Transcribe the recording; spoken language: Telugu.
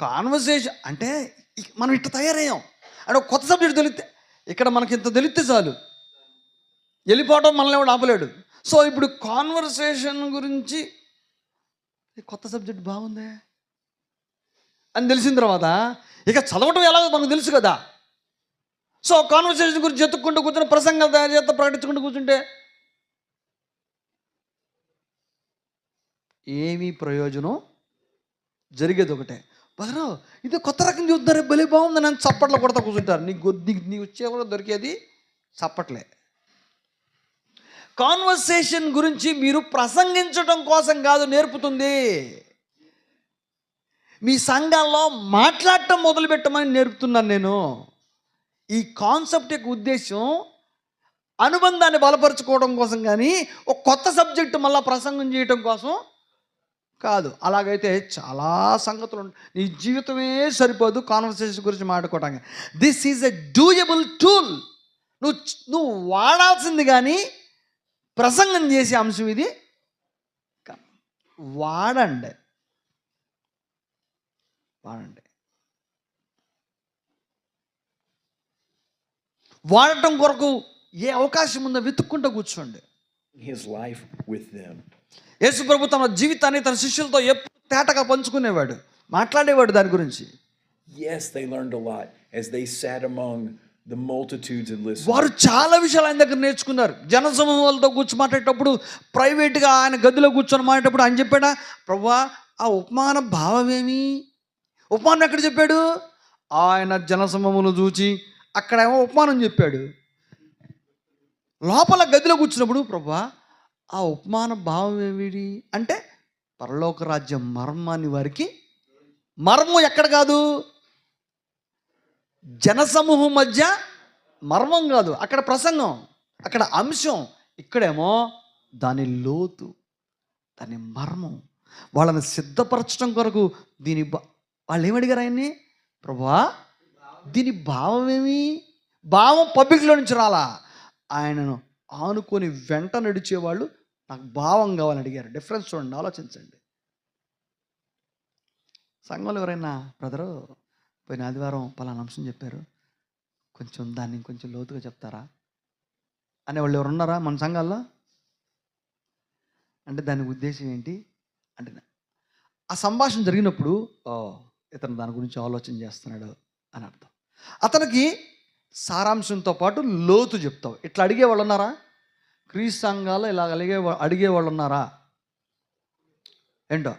కాన్వర్సేషన్ అంటే ఇ- మనం ఇట్లా తయారయ్యాం. అంటే కొత్త సబ్జెక్ట్ తెలిస్తే ఇక్కడ మనకి ఇంత తెలిస్తే చాలు. వెళ్ళిపోవడం మనల్ని ఎవడు ఆపలేడు. సో ఇప్పుడు కాన్వర్సేషన్ గురించి కొత్త సబ్జెక్ట్ బాగుందే? అని తెలిసిన తర్వాత ఇక చదవటం ఎలాగో మనకు తెలుసు కదా. సో కాన్వర్సేషన్ గురించి ఎత్తుక్కుంటూ కూర్చుని ప్రసంగం తయారు చేత ప్రకటించుకుంటూ కూర్చుంటే ఏమీ ప్రయోజనం జరిగేది ఒకటే. బదరు ఇది కొత్త రకం చూద్దరు భలే బాగుంది నన్ను చప్పట్లు కొడతా కూర్చుంటారు. నీకు నీకు నీకు వచ్చే కూడా దొరికేది చప్పట్లే. కాన్వర్సేషన్ గురించి మీరు ప్రసంగించడం కోసం కాదు నేర్పుతుంది. మీ సంఘాల్లో మాట్లాడటం మొదలుపెట్టమని నేర్పుతున్నాను నేను. ఈ కాన్సెప్ట్ యొక్క ఉద్దేశం అనుబంధాన్ని బలపరచుకోవడం కోసం కానీ ఒక కొత్త సబ్జెక్టు మళ్ళీ ప్రసంగం చేయటం కోసం కాదు. అలాగైతే చాలా సంగతులు నీ జీవితమే సరిపోదు కాన్వర్సేషన్ గురించి మాట్లాడుకోవటానికి. This is a doable tool నువ్వు నువ్వు వాడాల్సింది కానీ ప్రసంగం చేసే అంశం ఇది. వాడండి. వాడండి. వాడటం కొరకు ఏ అవకాశం ఉందో వెతుక్కుంటూ కూర్చోండి. His life with them. యేసు ప్రభు తన జీవితాన్ని తన శిష్యులతో ఎప్పుడు తేటగా పంచుకునేవాడు మాట్లాడేవాడు దాని గురించి. Yes, they learned a lot as they sat among the multitudes and listened. వారు చాలా విషయాలు ఆయన దగ్గర నేర్చుకున్నారు. జనసమూహాలతో కూర్చొని మాట్లాడేటప్పుడు ప్రైవేట్గా ఆయన గదిలో కూర్చొని మాట్లాడేటప్పుడు ఆయన చెప్పాడా ప్రభా ఆ ఉపమాన భావమేమి ఉపమానం ఎక్కడ చెప్పాడు? ఆయన జనసమూహమును చూచి అక్కడేమో ఉపమానం చెప్పాడు. లోపల గదిలో కూర్చున్నప్పుడు ప్రభా ఆ ఉపమాన భావం ఏమిటి? అంటే పరలోక రాజ్యం మర్మాన్ని వారికి మర్మం ఎక్కడ కాదు? జనసమూహం మధ్య మర్మం కాదు. అక్కడ ప్రసంగం అక్కడ అంశం ఇక్కడేమో దాని లోతు దాని మర్మం. వాళ్ళని సిద్ధపరచడం కొరకు దీని వాళ్ళు ఏమడిగారు ఆయన్ని? ప్రభా దీని భావం ఏమి? భావం పబ్లిక్లో నుంచి రాలా? ఆయనను ఆనుకొని వెంట నడిచేవాళ్ళు నాకు భావం కావాలని అడిగారు. డిఫరెన్స్ చూడండి ఆలోచించండి. సంఘంలో ఎవరైనా బ్రదరు పోయిన ఆదివారం పలానా అంశం చెప్పారు. కొంచెం దాన్ని కొంచెం లోతుగా చెప్తారా? అనే వాళ్ళు ఎవరు ఉన్నారా మన సంఘాల్లో? అంటే దాని ఉద్దేశం ఏంటి? అంటే ఆ సంభాషణ జరిగినప్పుడు ఓ ఇతను దాని గురించి ఆలోచన చేస్తున్నాడు అని అర్థం. అతనికి సారాంశంతో పాటు లోతు చెప్తావు. ఇట్లా అడిగేవాళ్ళు ఉన్నారా క్రీస్తు సంఘాలు ఇలా అడిగే అడిగే వాళ్ళు ఉన్నారా ఏంటో?